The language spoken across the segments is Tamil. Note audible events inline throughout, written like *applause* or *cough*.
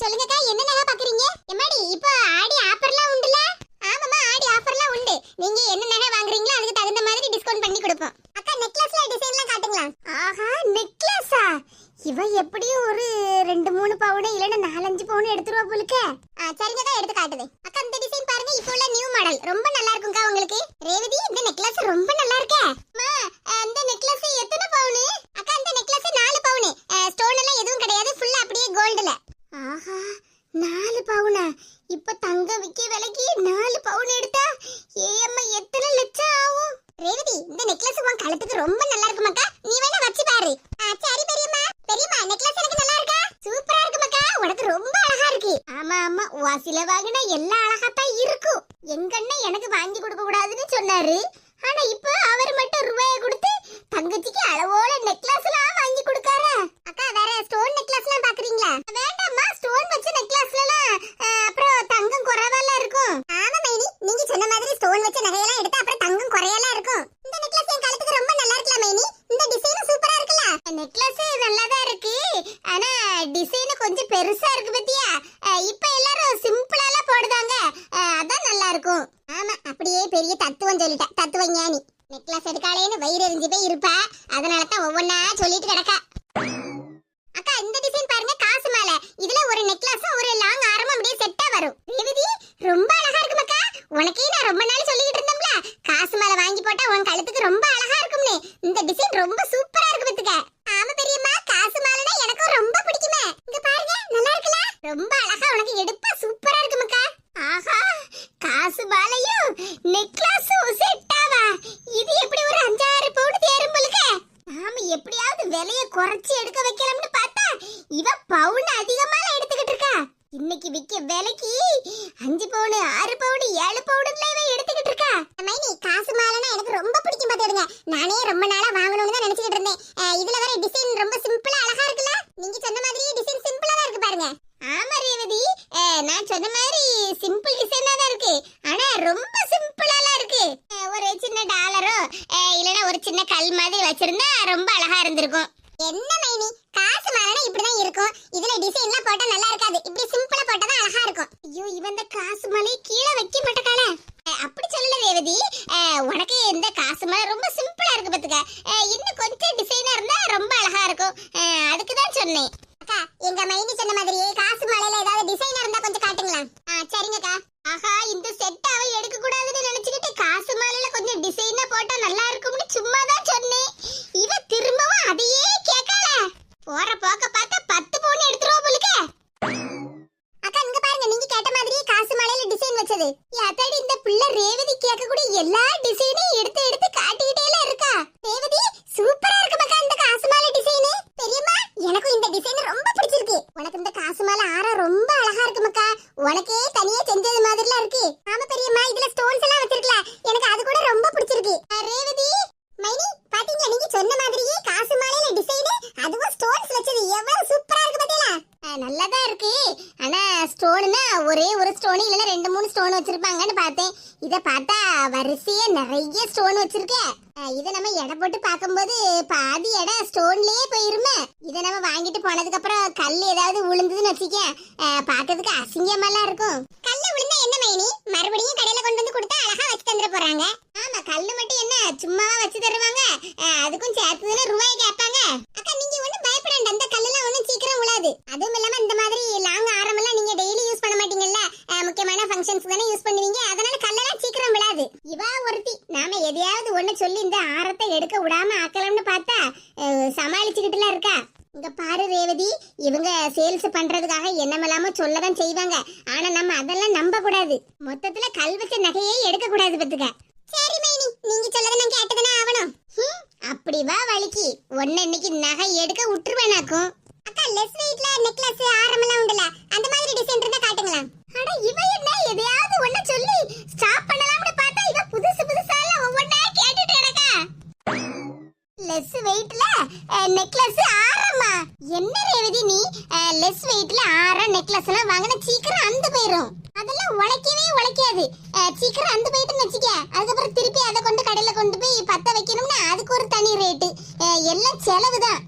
சொல்லுங்கக்கா என்ன நகை பாக்குறீங்க? எம்மாடி இப்போ ஆடி ஆஃபர்லாம் உண்டுல? ஆமாமா ஆடி ஆஃபர்லாம் உண்டு. நீங்க என்ன நகை வாங்குறீங்களோ அதுக்கு தகுந்த மாதிரி டிஸ்கவுண்ட் பண்ணி கொடுப்போம். அக்கா நெக்லஸ்ல டிசைன்லாம் காட்டுங்களா ஆஹா நெக்லஸா இவ எப்படியும் ஒரு ரெண்டு மூணு பவுன் இல்லைன்னா நாலஞ்சு பவுன் எடுத்துருவா போலுக்க. சரிங்கக்கா எடுத்து காட்டுது. அக்கா இந்த டிசைன் பாருங்க இப்போ உள்ள நியூ மாடல் ரொம்ப நல்லா இருக்கும்க்கா உங்களுக்கு. ரேவதி இந்த நெக்லஸ் ரொம்ப நல்லா இருக்கே அம்மா, அஹ், இந்த நெக்லஸ் எத்தனை பவுனு அக்கா இந்த நெக்லஸ் நாலு பவுனு ஸ்டோன் எல்லாம் எதுவும் கிடையாது ஃபுல்லா அப்படியே கோல்டுல ஆஹா நாலு பவுனா இப்ப தங்க விக்க விலைக்கு நாலு பவுன் எடுத்தா ஏம்மா எத்தனை லட்சம் ஆகும் ரேவதி இந்த நெக்லஸ் உன் கழுத்துக்கு ரொம்ப நல்லா இருக்குமாக்கா நீ வேணா வச்சு பாரு ஆ, சரி பெரியம்மா பெரியம்மா நெக்லஸ் எனக்கு நல்லா இருக்கா சூப்பரா இருக்குமாக்கா உனக்கு ரொம்ப அழகா இருக்கு. ஆமா ஆமா. வாசில வாங்கினா எல்லாம் அழகா தான் இருக்கும். எங்க அண்ணன் எனக்கு வாங்கி கொடுக்க கூடாதுன்னு சொன்னாரு. ஆனா இப்ப அவர் மட்டும் ரூபாய கொடுத்து தங்கச்சிக்கு அளவோட நெக்லஸ் எல்லாம் வாங்கி கொடுக்காரு? அக்கா வேற ஸ்டோன் நெக்லஸ் எல்லாம் பாக்குறீங்களா? வேண்டாம்மா. ஸ்டோன் வச்ச நெக்லஸ் எல்லாம் அப்புறம் தங்கம் குறைவெல்லாம் இருக்கும். ஆமா மைனி. நீங்க சொன்ன மாதிரி ஸ்டோன் வச்ச நகையெல்லாம் எடுத்தா அப்புறம் தங்கம் குறையெல்லாம் இருக்கும் இந்த நெக்லஸ் என் கழுத்துக்கு ரொம்ப நல்லா இருக்குல்ல மைனி இந்த டிசைன் சூப்பரா இருக்குல்ல நெக்லஸ் நல்லா தான் இருக்கு ஆனா டிசைன் கொஞ்சம் பெருசா இருக்கு பத்தியா இப்ப எல்லாரும் சிம்பிளால போடுதாங்க அஹ், அதான் நல்லா இருக்கும் ஆமா அப்படியே பெரிய தத்துவம் சொல்லிட்டேன் தத்துவ ஞானி நெக்லஸ் எடுக்காளேன்னு வயிறு எரிஞ்சு போய் இருப்பா அதனால தான் ஒவ்வொன்னா சொல்லிட்டு கிடக்கா அக்கா இந்த டிசைன் பாருங்க காசு மாலை இதுல ஒரு நெக்லஸ் ஒரு லாங் ஆரமும் அப்படியே செட்டா வரும் ரேவதி ரொம்ப அழகா இருக்கும் அக்கா உனக்கே நான் ரொம்ப நாள் சொல்லிக்கிட்டு இருந்தோம்ல காசு மாலை வாங்கி போட்டா உன் கழுத்துக்கு ரொம்ப அழகா இருக்கும்னு இந்த டிசைன் ரொம்ப சூப்பரா இருக்கு பத்துக்க ஆமா பெரியம்மா காசு மாலைனா எனக்கும் ரொம்ப பிடிக்குமே இங்க பாருங்க நல்லா இருக்குல்ல ரொம்ப அழகா உனக்கு எடுப்பா சூப்பரா இருக்குமக்கா ஆஹா காசு மாலையும் நெக்லஸும் செட்டாவா இது எப்படி ஒரு அஞ்சாறு பவுன் தேரும் போலுக்க நாம எப்படியாவது விலைய குறைச்சு எடுக்க வைக்கலாம்னு பார்த்தா இவ பவுன் அதிகமால எடுத்துக்கிட்டு இருக்கா இன்னைக்கு விக்க விலைக்கு அஞ்சு பவுன் ஆறு பவுன் ஏழு பவுன்ல இவ எடுத்துக்கிட்டு இருக்கா மைனி காசு மாலைனா எனக்கு ரொம்ப பிடிக்கும் பாத்துடுங்க நானே ரொம்ப நாளா வாங்கணும்னு தான் நினைச்சிட்டு இருந்தேன் அஹ் இதுல வர டிசைன் ரொம்ப சிம்பிளா அழகா இருக்குல்ல நீங்க சொன்ன மாதிரியே டிசைன் சிம்பிளா தான் இருக்கு பாருங்க ஆமா ரேவதி அஹ் நான் சொன்ன மாதிரி சிம்பிள் டிசைனா தான் இருக்கு ஆனா ரொம்ப சிம்பிளாலாம் இருக்கு அஹ் ஒரு சின்ன டாலரோ அஹ் இல்லனா ஒரு சின்ன கல் மாதிரி வச்சிருந்தா ரொம்ப அழகா இருந்திருக்கும் என்ன மைனி காசு மாலைனா இப்படிதான் இருக்கும் இதுல டிசைன்லாம் போட்டா நல்லா இருக்காது இப்படி சிம்பிளா போட்டா தான் அழகா இருக்கும் ஐயோ இவன் இந்த காசு மாலை கீழே வைக்க மாட்டேக்காளே அஹ் அப்படி சொல்லல ரேவதி அஹ் உனக்கு இந்த காசு மாலை ரொம்ப சிம்பிளா இருக்கு பாத்துக்க அஹ் இன்னும் கொஞ்சம் டிசைனா இருந்தா ரொம்ப அழகா இருக்கும் அஹ் அதுக்கு தான் சொன்னேன் அக்கா எங்க மைனி சொன்ன மாதிரியே காசு மாலையில ஏதாவது டிசைனா இருந்தா கொஞ்சம் காட்டுங்களா ஆ சரிங்கக்கா ஆஹா இந்த செட் அவ எடுக்க கூடாதுன்னு நினைச்சுக்கிட்டு காசு மாலையில கொஞ்சம் டிசைனா போட்டா நல்லா இருக்கும்னு சும்மா தான் சொன்னேன் இவ திரும்பவும் அதையே கேட்கல போற போக்க பார்த்தா பத்து பவுன் எடுத்துருவா போலுக்க அக்கா இங்க பாருங்க நீங்க கேட்ட மாதிரியே காசு மாலையில டிசைன் வச்சது யாத்தாடி இந்த பிள்ளை ரேவதி கேட்கக்கூடிய எல்லா டிசைனையும் எடுத்து எடுத்து காட்டிக்கிட்டே எல்லாம் இருக்கா ரேவதி சூப்பரா இருக்கு மக்கா இந்த காசு மாலை டிசைன் பெரியம்மா எனக்கும் இந்த டிசைன் ரொம்ப பிடிச்சிருக்கு உனக்கு இந்த காசு மாலை ஆரம் ரொம்ப அழகா இருக்கு மக்கா உனக்கே தனியா செஞ்சது மாதிரிலாம் இருக்கு. ஆமா பெரியம்மா இதுல ஸ்டோன்ஸ் எல்லாம் வச்சிருக்கல. எனக்கு அது கூட ரொம்ப பிடிச்சிருக்கு. ரேவதி மைனி பாத்தீங்களா? நீங்க சொன்ன மாதிரியே காசு மாலையில டிசைன் அதுவும் ஸ்டோன்ஸ் வச்சது. எவ்வளவு சூப்பரா இருக்கு பாத்தீங்களா? நல்லதா இருக்கு. ஆனா ஸ்டோனுனா ஒரே ஒரு ஸ்டோன் இல்லைன்னா ரெண்டு மூணு ஸ்டோன் வச்சிருப்பாங்கன்னு பார்த்தேன். இத பார்த்தா வரிசையா நிறைய ஸ்டோன் வச்சிருக்க. இத நம்ம எடை போட்டு பார்க்கும்போது பாதி இடம் ஸ்டோன்லயே போயிருமே. இத நம்ம வாங்கிட்டு போனதுக்கு அப்புறம் கல் ஏதாவது விழுந்ததுன்னு வச்சுக்க பாக்குறதுக்கு அசிங்கமெல்லாம் இருக்கும். கல்ல விழுந்தா என்ன மைனி? மறுபடியும் கடையில கொண்டு வந்து கொடுத்தா அழகா வச்சு தந்துட போறாங்க. ஆமா கல்லு மட்டும் என்ன சும்மா வச்சு தருவாங்க? அஹ் அதுக்கும் சேர்த்துதானே ரூபாய் கேட்பாங்க? அக்கா நீங்க ஒண்ணும் பயப்படண்ட வேண்டாம் அந்த கல்லெல்லாம் ஒண்ணும் சீக்கிரம் விழாது அதுவும் இல்லாம இந்த மாதிரி லாங் ஆரமெல்லாம் நீங்க டெய்லி யூஸ் பண்ண மாட்டீங்கல்ல? முக்கியமான ஃபங்க்ஷன்ஸ் தானே யூஸ் பண்ணுவீங்க. அதனால கல்லெல்லாம் சீக்கிரம் விழாது. இவா ஒருத்தி. நாம எதையாவது ஒண்ணு சொல்லி இந்த ஆரத்தை எடுக்க விடாம ஆக்கலாம்னு பார்த்தா அஹ் சமாளிச்சுக்கிட்டுலாம் இருக்கா இங்க பாரு ரேவதி இவங்க சேல்ஸ் பண்றதுக்காக என்னமெல்லாமோ சொல்லதான் செய்வாங்க ஆனா நம்ம அதெல்லாம் நம்ப கூடாது மொத்தத்துல கல் வச்ச நகையே எடுக்க கூடாது பத்துக்க சரி மைனி நீங்க சொல்லத நான் கேட்டதுனா ஆவணும் ஹம், அப்படி வா வலிக்கு ஒன்னு இன்னைக்கு நகை எடுக்க விட்டுருவேனாக்கும். அக்கா லெஸ் வெயிட்ல நெக்லஸ் ஆரம்பலாம் உண்டுல. அந்த மாதிரி டிசைன் இருந்தா காட்டுங்களா அட இவ என்ன? எதையாவது ஒண்ணு சொல்லி ஸ்டாப் பண்ணலாம்னு பார்த்தா இவ புதுசு புதுசா எல்லாம் ஒவ்வொண்ணா கேட்டுட்டு இருக்கா. லெஸ் வெயிட்ல நெக்லஸ் ஆரமா? என்ன ரேவதி நீ? லெஸ் வெயிட்ல ஆரம் நெக்லஸ் எல்லாம் வாங்கின சீக்கிரம் அந்து போயிரும். அதெல்லாம் உழைக்கவே உழைக்காது. சீக்கிரம் அந்து போயிட்டுன்னு வச்சுக்க. அதுக்கப்புறம் திருப்பி அதை கொண்டு கடையில கொண்டு போய் பத்த வைக்கணும்னா அதுக்கு ஒரு தனி ரேட்டு எல்லாம் செலவு தான்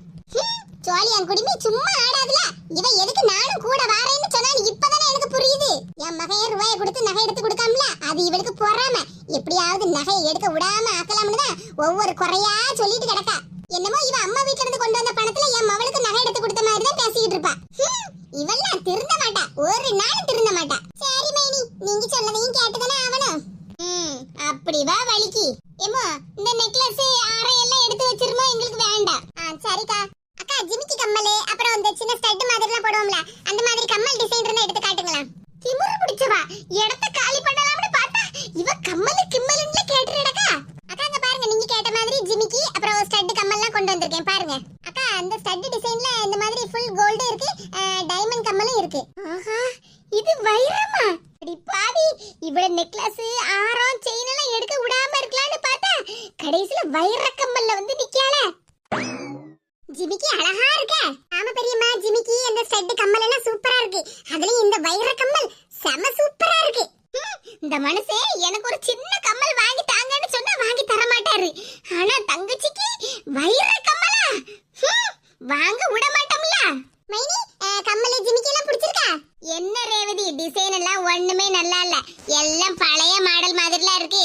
ஜோலியான் குடிமை சும்மா ஆடாதுல. இவ எதுக்கு நானும் கூட வாரேன்னு சொன்னாலே இப்பதானே எனக்கு புரியுது. என் சொன்ன ரூபாய கொடுத்து நகை எடுத்து கொடுக்காமல? அது இவளுக்கு பொறாம. எப்படியாவது நகையை எடுக்க விடாம ஆக்கலாம்னு தான் ஒவ்வொரு குறையா சொல்லிட்டு கிடக்கா. என்னமோ இவ அம்மா வீட்ல இருந்து கொண்டு வந்த பணத்துல என் மவளுக்கு நகை எடுத்து கொடுத்த மாதிரி தான் பேசிக்கிட்டு இருப்பா. ஹம், இவெல்லாம் அப்படி வா வலிக்கு ஏமோ இந்த நெக்லஸ் ஆரை எல்லாம் எடுத்து வச்சிருமோ? எங்களுக்கு வேண்டாம். ஆ சரிக்கா. அக்கா ஜிமிக்கி கம்மல் அப்புறம் இந்த சின்ன ஸ்டட் மாதிரிலாம் போடுவோம்ல அந்த மாதிரி கம்மல் டிசைன் இருந்தா எடுத்து காட்டுங்களா திமிரு பிடிச்சவா இடத்த காலி பண்ணலாம்னு பார்த்தா இவ கம்மல் கிம்மல்ல கேட்டுறடக்கா அக்கா அங்க பாருங்க நீங்க கேட்ட மாதிரி ஜிமிக்கி அப்புறம் ஸ்டட் கம்மல்லாம் கொண்டு வந்திருக்கேன் பாருங்க அக்கா அந்த ஸ்டட் டிசைன்ல இந்த மாதிரி ஃபுல் கோல்டு இருக்கு டைமண்ட் கம்மலும் இருக்கு ஆஹா இது வைரமா அடி பாவி இவள நெக்லஸ் ஆரம் செயின் எல்லாம் எடுக்க விடாம இருக்கலாம்னு பார்த்தா கடைசில வைர வந்து நிக்கல. ஜிமிக்கி அழகா இருக்க. ஆமா பெரியம்மா ஜிமிக்கி அந்த ஸ்டட் கம்மல் எல்லாம் சூப்பரா இருக்கு. அதுலயும் இந்த வைர கம்மல் செம சூப்பரா இருக்கு. இந்த மனசே எனக்கு ஒரு சின்ன கம்மல் வாங்கி தாங்கன்னு சொன்னா வாங்கி தர மாட்டாரு. ஆனா தங்கச்சிக்கு வைர கம்மலா வாங்க விட மாட்டோம்ல. மைனி கம்மல் ஜிமிக்கி எல்லாம் பிடிச்சிருக்கா? என்ன ரேவதி டிசைன் எல்லாம் ஒண்ணுமே நல்லா இல்ல. எல்லாம் பழைய மாடல் மாதிரிலாம் இருக்கு.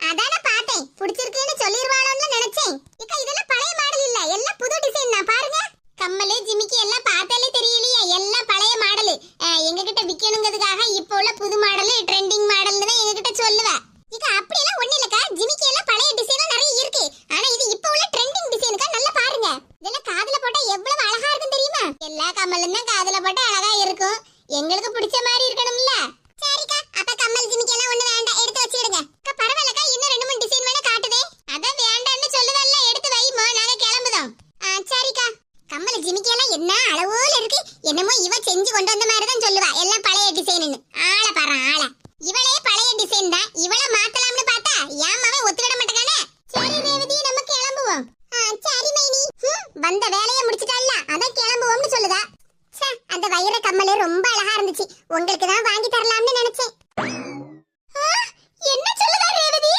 அதான பார்த்தேன் பிடிச்சிருக்குன்னு சொல்லிருவாளோன்னு நினைச்சேன் இக்கா இதெல்லாம் பழைய மாடல் இல்ல எல்லாம் புது டிசைன் தான் பாருங்க கம்மலு ஜிமிக்கி எல்லாம் பார்த்தாலே தெரியலையே எல்லாம் பழைய மாடல் எங்க கிட்ட விக்கணுங்கிறதுக்காக இப்போ உள்ள புது மாடல் ட்ரெண்டிங் மாடல்னு தான் எங்க கிட்ட சொல்லுவ இக்கா அப்படி எல்லாம் ஒண்ணு இல்லக்கா ஜிமிக்கி எல்லாம் பழைய டிசைன் நிறைய இருக்கு ஆனா இது இப்போ உள்ள ட்ரெண்டிங் டிசைனுக்கா நல்லா பாருங்க இதெல்லாம் காதுல போட்டா எவ்வளவு அழகா இருக்கும் தெரியுமா எல்லா கம்மலும் தான் காதுல போட்டா அழகா இருக்கும் எங்களுக்கு பிடிச்ச மாதிரி இருக்கணும்ல சரிக்கா அப்ப கம்மல் ஜிமிக்கி எல்லாம் ஒண்ணு வேண்டாம் எடுத்து வச்சிடுங்க அக்கா பரவாயில்லக்கா இன்னும் ரெண்டு மூணு டிசைன் வேணா காட்டுதே அதான் வேண்டாம்னு சொல்லுதல்ல எடுத்து வைமா நாங்க கிளம்புதோம் ஆ சரிக்கா கம்மல் ஜிமிக்கி எல்லாம் என்ன அளவோல இருக்கு? என்னமோ இவ செஞ்சு கொண்டு வந்த மாதிரி தான் சொல்லுவா. எல்லாம் பழைய டிசைன்னு ஆள பாரு ஆள இவளே பழைய டிசைன் தான் இவள மாத்தலாம்னு பார்த்தா ஏன் அவன் ஒத்துக்கிட மாட்டேங்கானே சரி ரேவதி நம்ம கிளம்புவோம் ஆ சரி மைனி ஹம், வந்த வேலையை முடிச்சிட்டால அதான் கிளம்புவோம்னு சொல்லுதா ச்சே, அந்த வைர கம்மல் ரொம்ப அழகா இருந்துச்சு உங்களுக்கு தான் வாங்கி தரலாம்னு நினைச்சேன் ஆ, என்ன சொல்லுதா ரேவதி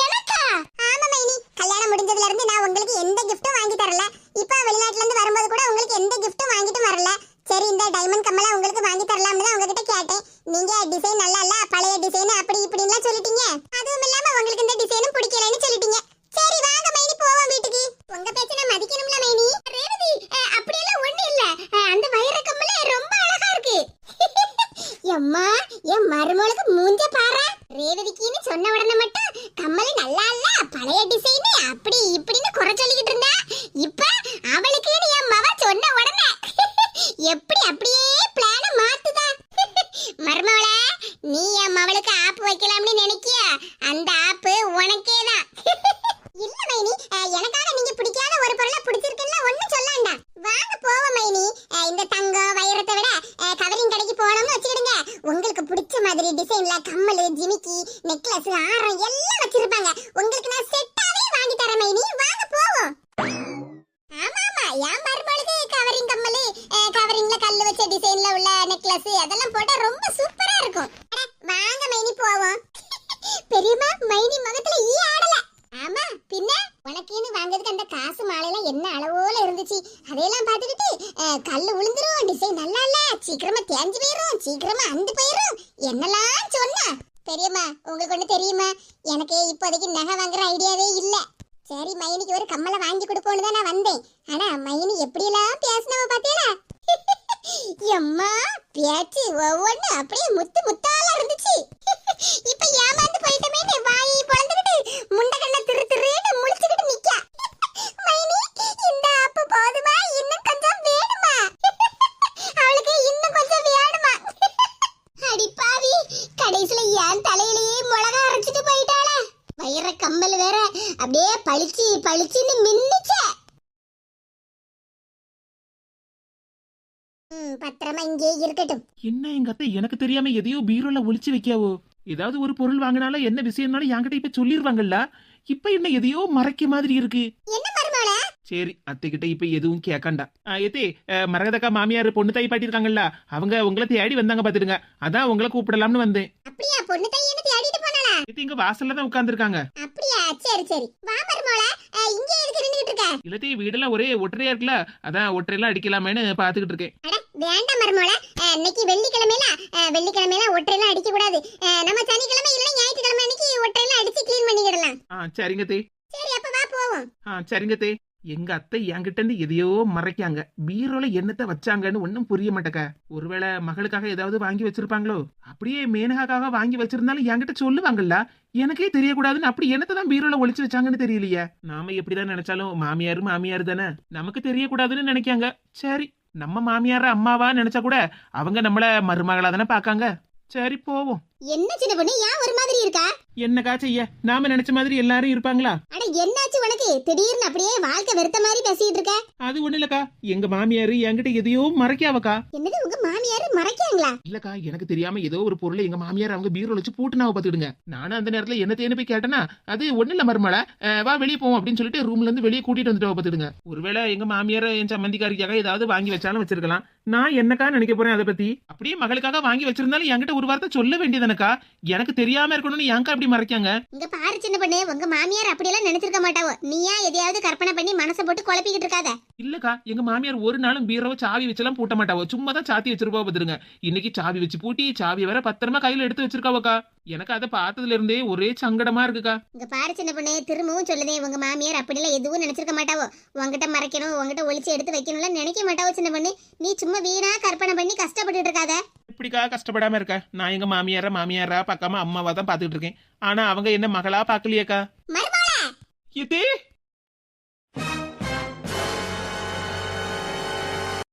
எனக்கா ஆமா மைனி கல்யாணம் முடிஞ்சதுல இருந்து நான் உங்களுக்கு எந்த கிஃப்ட்டும் வாங்கி தரல இப்போ வெளிநாட்டுல இருந்து வரும்போது கூட உங்களுக்கு எந்த கிஃப்ட்டும் வாங்கிட்டு வரல சரி இந்த டைமண்ட் கம்மலை உங்களுக்கு வாங்கி தரலாம்னு தான் உங்ககிட்ட கேட்டேன் நீங்க டிசைன் நல்லா இல்ல பழைய டிசைன் அப்படி இப்படின்லாம் சொல்லிட்டீங்க அதுவும் இல்லாம உங்களுக்கு இந்த டிசைனும் பிடிக்கலன்னு சொல்லிட்டீங்க சரி வாங்க மைனி போவோம் வீட்டுக்கு உங்க பேச்ச நான் மதிக்கணும்ல மைனி ரேவதி அஹ், அப்படியெல்லாம் ஒண்ணு இல்ல அஹ், அந்த வைர கம்மல ரொம்ப அழகா இருக்கு எம்மா என் மருமகளுக்கு மூஞ்ச பாரு ரேவதிக்குன்னு சொன்ன உடனே மட்டும் கம்மல் நல்லா இல்ல பழைய டிசைன் அப்படி இப்படின்னு குறை சொல்லிக்கிட்டு இருந்தா இப்ப அவளுக்குன்னு என் மவ சொன்ன உடனே எப்படி அப்படியே பிளான மாத்துதா மருமவளே நீ என் மவளுக்கு ஆப்பு வைக்கலாம்னு நினைக்கிய? அந்த ஆப்பு உனக்கே தான் *laughs* இல்ல மைனி. எனக்காக நீங்க பிடிக்காத ஒரு பொருளை பிடிச்சிருக்குன்னா ஒண்ணும் சொல்லாண்டா. வாங்க போவோம் மைனி. இந்த தங்கம் வைரத்தை விட கவரிங் கடைக்கு போனோம்னு வச்சுக்கிடுங்க. உங்களுக்கு பிடிச்ச மாதிரி டிசைன்ல கம்மல் ஜிமிக்கி நெக்லஸ் ஆரம் எல்லாம் வச்சிருப்பாங்க. உங்களுக்கு நான் செட்டாவே வாங்கி தரேன் மைனி. வாங்க போவோம். ஆமா ஆமா. என் மருமகளுக்கு கவரிங் கம்மல் கவரிங்ல கல்லு வச்ச டிசைன்ல உள்ள நெக்லஸ் அதெல்லாம் போட்டா ரொம்ப சூப்பரா இருக்கும் அட, வாங்க மைனி போவோம் தெரியுமா? மைனி முகத்துல ஈ ஆடல. ஆமா பின்ன உனக்குன்னு வாங்குறதுக்கு அந்த காசு மாலையெல்லாம் என்ன அளவோல இருந்துச்சு? அதையெல்லாம் பார்த்துக்கிட்டு கல்லு விழுந்துரும் டிசைன் நல்லா இல்ல. சீக்கிரமா தேஞ்சு போயிரும் சீக்கிரமா அந்து போயிரும். என்னெல்லாம் சொன்னா? பெரியம்மா உங்களுக்கு ஒண்ணு தெரியுமா? எனக்கு இப்போதைக்கு நகை வாங்குற ஐடியாவே இல்ல. சரி மைனிக்கு ஒரு கம்மலை வாங்கி கொடுப்போம்னு தான் நான் வந்தேன். ஆனா மைனி எப்படியெல்லாம் பேசினவ பாத்தீங்களா *laughs* எம்மா பேச்சு ஒவ்வொன்னு அப்படியே முத்து முத்தால இருந்துச்சு. இப்ப ஏமாந்து போயிட்டமே வாயை பொளந்துக்கிட்டு முண்டகண்ண திரு திருன்னு முழிச்சுக்கிட்டு நிக்க. மைனி இந்த ஆப்பு போதுமா? இன்னும் கொஞ்சம் வேணுமா? அவளுக்கு இன்னும் கொஞ்சம் வேணுமா? அடி பாவி கடைசில என் தலையிலேயே மிளகா அரைச்சிட்டு போயிட்டாளே. வயிற வேற அப்படியே பளிச்சு பளிச்சுன்னு மின் என்ன எங்க அத்தை எனக்கு தெரியாம எதையோ பீரோல ஒளிச்சு வைக்காவோ ஏதாவது ஒரு பொருள் வாங்கினாலும் என்ன விஷயம்னாலும் என்கிட்ட இப்ப சொல்லிருவாங்கல்ல? இப்ப என்ன எதையோ மறைக்க மாதிரி இருக்கு. சரி அத்தைக்கிட்ட இப்ப எதுவும் கேட்காண்டா எத்தே மரகதக்கா மாமியார் பொண்ணு தாய் பாட்டி இருக்காங்கல்ல அவங்க உங்களை தேடி வந்தாங்க பாத்துடுங்க. அதான் உங்களை கூப்பிடலாம்னு வந்தேன். அப்படியா? பொண்ணு தாய் என்ன தேடிட்டு போனாளா? இங்க வாசல்ல தான் உட்கார்ந்துருக்காங்க. அப்படியா? சரி சரி. வா மருமோள இங்க இருக்க. இல்லத்தே வீடெல்லாம் ஒரே ஒற்றையா இருக்குல்ல? அதான் ஒற்றையெல்லாம் அடிக்கலாமேன்னு பாத்துக்கிட்டு இருக்கேன். அட வேண்டாம் மருமோள. இன்னைக்கு வெள்ளிக்கிழமையில வெள்ளிக்கிழமையில ஒற்றையெல்லாம் அடிக்க கூடாது நம்ம சனிக்கிழமை இல்ல ஞாயிற்றுக்கிழமை அன்னைக்கு ஒற்றையெல்லாம் அடிச்சு க்ளீன் பண்ணிக்கிடலாம். ஆ சரிங்க தே. சரி அப்ப வா போவோம். ஆ சரிங்க தே. எங்க அத்தை என்கிட்ட இருந்து எதையோ மறைக்காங்க. பீரோல என்னத்த வச்சாங்கன்னு ஒன்னும் புரிய மாட்டேக்க. ஒருவேளை மகளுக்காக ஏதாவது வாங்கி வச்சிருப்பாங்களோ? அப்படியே மேனகாக்காக வாங்கி வச்சிருந்தாலும் என்கிட்ட சொல்லுவாங்கல்ல. எனக்கே தெரியக்கூடாதுன்னு அப்படி என்னத்தை தான் பீரோல ஒளிச்சு வச்சாங்கன்னு தெரியலையே. நாம எப்படிதான் நினைச்சாலும் மாமியார் மாமியார் தானே. நமக்கு தெரியக்கூடாதுன்னு நினைக்காங்க. சரி நம்ம மாமியார அம்மாவா நினைச்சா கூட அவங்க நம்மள மருமகளா தானே பாக்காங்க சரி போவோம். என்ன சின்ன பொண்ணு? ஏன் ஒரு மாதிரி இருக்கா? என்னக்கா செய்ய? நாம நினைச்ச மாதிரி எல்லாரும் இருப்பாங்களா? என்னாச்சு உனக்கு? திடீர்னு அப்படியே வாழ்க்கை வெறுத்த மாதிரி பேசிட்டு இருக்க? அது ஒண்ணு இல்லக்கா எங்க மாமியார் என்கிட்ட எதையோ மறைக்காவக்கா. என்னது உங்க மாமியார் மறைக்காங்களா இல்லக்கா எனக்கு தெரியாம ஏதோ ஒரு பொருளை எங்க மாமியார் அவங்க பீரோல வச்சு பூட்டுனாவ பாத்துடுங்க. நானும் அந்த நேரத்துல என்ன தேன்னு போய் கேட்டேன்னா அது ஒண்ணு இல்ல மருமலை வா வெளியே போவோம் அப்படின்னு சொல்லிட்டு ரூம்ல இருந்து வெளியே கூட்டிட்டு வந்துட்டு பாத்துடுங்க. ஒருவேளை எங்க மாமியார் என் சம்மந்திக்காரிக்காக ஏதாவது வாங்கி வச்சாலும் வச்சிருக்கலாம். நான் என்னக்கா நினைக்க போறேன் அதை பத்தி? அப்படியே மகளுக்காக வாங்கி வச்சிருந்தாலும் என்கிட்ட ஒரு வார்த்தை சொல்ல வேண்டியதானக்கா? எனக்கு தெரியாம இருக்கணும்னு ஏன்க்கா அப்படி மறைக்காங்க? இங்க பாரு சின்ன பொண்ணு உங்க மாமியார் அப்படியெல்லாம் நினைச்சிருக்க மாட்டாவோ. நீயா எதையாவது கற்பனை பண்ணி மனசை போட்டு குழப்பிக்கிட்டு இருக்காத. இல்லக்கா எங்க மாமியார் ஒரு நாளும் பீரோவை சாவி வச்செல்லாம் பூட்ட மாட்டாவோ. சும்மா தான் சாத்தி வச்சிருப்பா. பாத்துருங்க. இன்னைக்கு சாவி வச்சு பூட்டி சாவி வேற பத்திரமா கையில எடுத்து வச்சிருக்காவக்கா. எனக்கு அதை பார்த்ததுல இருந்தே ஒரே சங்கடமா இருக்குக்கா. இங்க பாரு சின்ன பொண்ணு திரும்பவும் சொல்லுதே உங்க மாமியார் அப்படியெல்லாம் எதுவும் நினைச்சிருக்க மாட்டாவோ. உங்ககிட்ட மறைக்கணும் உங்ககிட்ட ஒளிச்சு எடுத்து வைக்கணும்லாம் நினைக்க மாட்டாவோ சின்ன பொண்ணு. நீ சும்மா வீணா கற்பனை பண்ணி கஷ்டப்பட்டுட்டு இருக்காத. இப்படிக்கா கஷ்டப்படாம இருக்க? நான் எங்க மாமியார மாமியாரா பார்க்காம அம்மாவா தான் பாத்துட்டு இருக்கேன். ஆனா அவங்க என்ன மகளா பாக்கலையேக்கா இதே